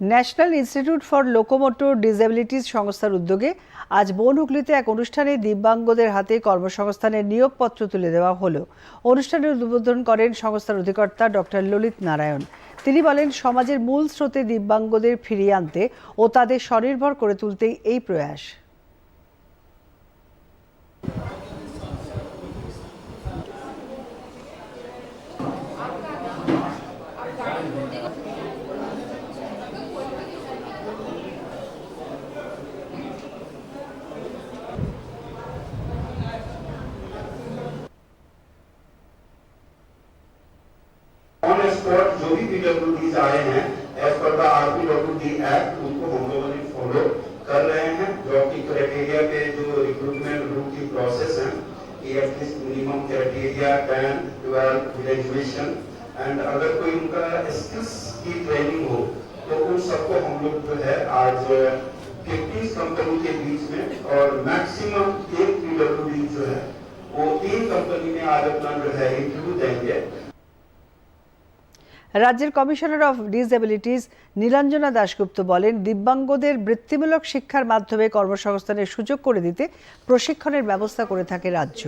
National institute for locomotor disabilities সংস্থার উদ্যোগে আজ বনহুগলিতে এক অনুষ্ঠানে দিব্যাঙ্গদের হাতে কর্মসংস্থানের নিয়োগপত্র তুলে দেওয়া হলো। অনুষ্ঠানের উদ্বোধন করেন সংস্থার অধিকর্তা ডক্টর ললিত নারায়ণ। তিনি বলেন, সমাজের মূল স্রোতে দিব্যাঙ্গদের ফিরিয়ে আনতে ও তাদের স্বনির্ভর করে তুলতেই এই প্রয়াস। स्पॉट जो भी पीडब्ल्यूडीज आए हैं as per the RPWD act उनको हम लोगों ने फॉलो कर रहे हैं। जॉब की क्राइटेरिया के जो रिक्रूटमेंट रूट की प्रोसेस है minimum criteria ten graduation and अगर कोई उनका स्किल्स की ट्रेनिंग हो तो उन सबको हम लोग जो है आज फिफ्टीन कंपनी के बीच में और मैक्सिमम एक पीडब्ल्यूडी जो है, वो तीन कंपनी में आज अपना जो है इंटरव्यू देंगे। রাজ্যের commissioner of disabilities Nilanjana Dasgupta বলেন, দিব্যাঙ্গদের বৃত্তিমূলক শিক্ষার মাধ্যমে কর্মসংস্থানের সুযোগ করে দিতে প্রশিক্ষণের ব্যবস্থা করে থাকে রাজ্য.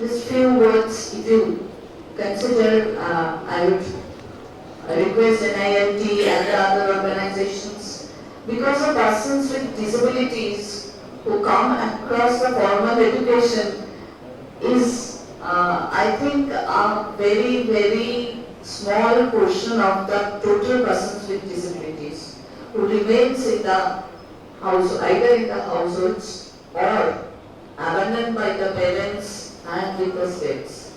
These few words, if you consider, uh, I would request NILT and the other organizations, because of persons with disabilities who come across the formal education is, uh, I think, a very, very small portion of the total persons with disabilities who remains in the house, either in the households or abandoned by the parents and with the states.